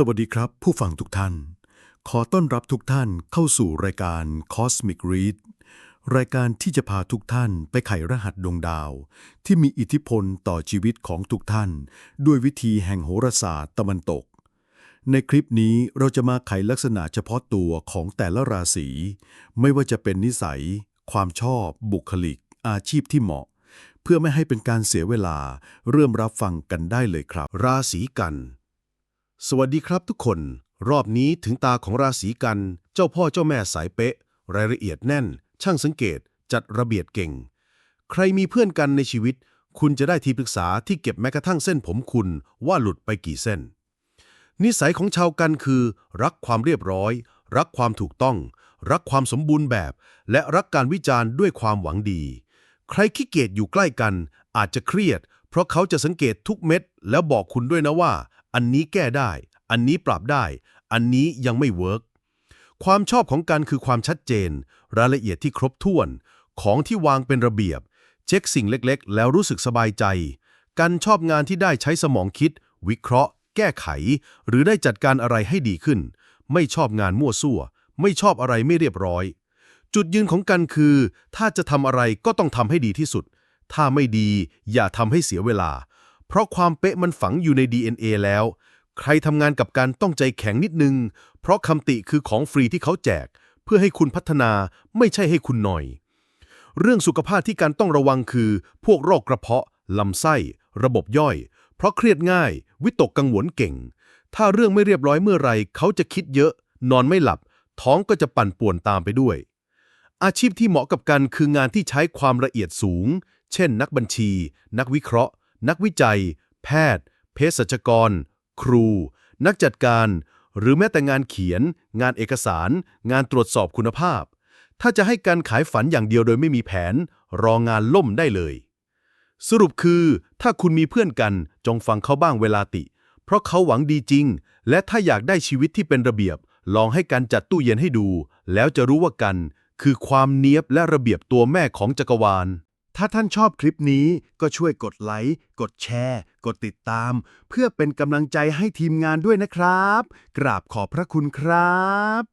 สวัสดีครับ ผู้ฟังทุกท่าน ขอต้อนรับทุกท่านเข้าสู่รายการ Cosmic Read รายการที่จะพาทุกท่านไปไขรหัสดวงดาว ที่มีอิทธิพลต่อชีวิตของทุกท่าน ด้วยวิธีแห่งโหราศาสตร์ตะวันตก ในคลิปนี้เราจะมาไขลักษณะเฉพาะตัวของแต่ละราศี ไม่ว่าจะเป็นนิสัย ความชอบ บุคลิก อาชีพที่เหมาะ เพื่อไม่ให้เป็นการเสียเวลา เริ่มรับฟังกันได้เลยครับ ราศีกัน สวัสดีครับทุกคน รอบนี้ถึงตาของราศีกัน เจ้าพ่อเจ้าแม่สายเป๊ะ รายละเอียดแน่น ช่างสังเกต จัดระเบียดเก่ง ใครมีเพื่อนกันในชีวิต คุณจะได้ที่ปรึกษาที่เก็บแม้กระทั่งเส้นผมคุณว่าหลุดไปกี่เส้น นิสัยของชาวกันคือ รักความเรียบร้อย รักความถูกต้อง รักความสมบูรณ์แบบ และรักการวิจารณ์ด้วยความหวังดี ใครขี้เกียจอยู่ใกล้กัน อาจจะเครียด เพราะเขาจะสังเกตทุกเม็ด แล้วบอกคุณด้วยนะว่า อันนี้แก้ได้ อันนี้ปรับได้ อันนี้ยังไม่เวิร์กความชอบของกันคือความชัดเจน รายละเอียดที่ครบถ้วน ของที่วางเป็นระเบียบ เช็คสิ่งเล็กๆ แล้วรู้สึกสบายใจกันชอบงานที่ได้ใช้สมองคิด วิเคราะห์ แก้ไข หรือได้จัดการอะไรให้ดีขึ้น ไม่ชอบงานมั่วซั่ว ไม่ชอบอะไรไม่เรียบร้อย จุดยืนของกันคือ ถ้าจะทำอะไรก็ต้องทำให้ดีที่สุด ถ้าไม่ดีอย่าทำให้เสียเวลา เพราะความเป๊ะมันฝังอยู่ใน DNA แล้ว ใครทำงานกับการต้องใจแข็งนิดนึง เพราะคำติคือของฟรีที่เขาแจก เพื่อให้คุณพัฒนาไม่ใช่ให้คุณหน่อย เรื่องสุขภาพที่การต้องระวังคือ พวกโรคกระเพาะลำไส้ ระบบย่อย เพราะเครียดง่าย วิตกกังวลเก่ง ถ้าเรื่องไม่เรียบร้อยเมื่อไรเขาจะคิดเยอะ นอนไม่หลับ ท้องก็จะปั่นป่วนตามไปด้วย อาชีพที่เหมาะกับกันคืองานที่ใช้ความละเอียดสูง เช่น นักบัญชี นักวิเคราะห์ นักวิจัย แพทย์ เภสัชกร ครู นักจัดการ หรือแม้แต่งานเขียน งานเอกสาร งานตรวจสอบคุณภาพ ถ้าจะให้การขายฝันอย่างเดียวโดยไม่มีแผน รองานล่มได้เลย สรุปคือ ถ้าคุณมีเพื่อนกันจงฟังเขาบ้างเวลาติ เพราะเขาหวังดีจริง และถ้าอยากได้ชีวิตที่เป็นระเบียบ ลองให้กันจัดตู้เย็นให้ดู แล้วจะรู้ว่ากัน คือความเนียบและระเบียบตัวแม่ของจักรวาล ถ้าท่านชอบคลิปนี้ก็ช่วยกดไลค์ กดแชร์ กดติดตาม เพื่อเป็นกำลังใจให้ทีมงานด้วยนะครับ กราบขอบพระคุณครับ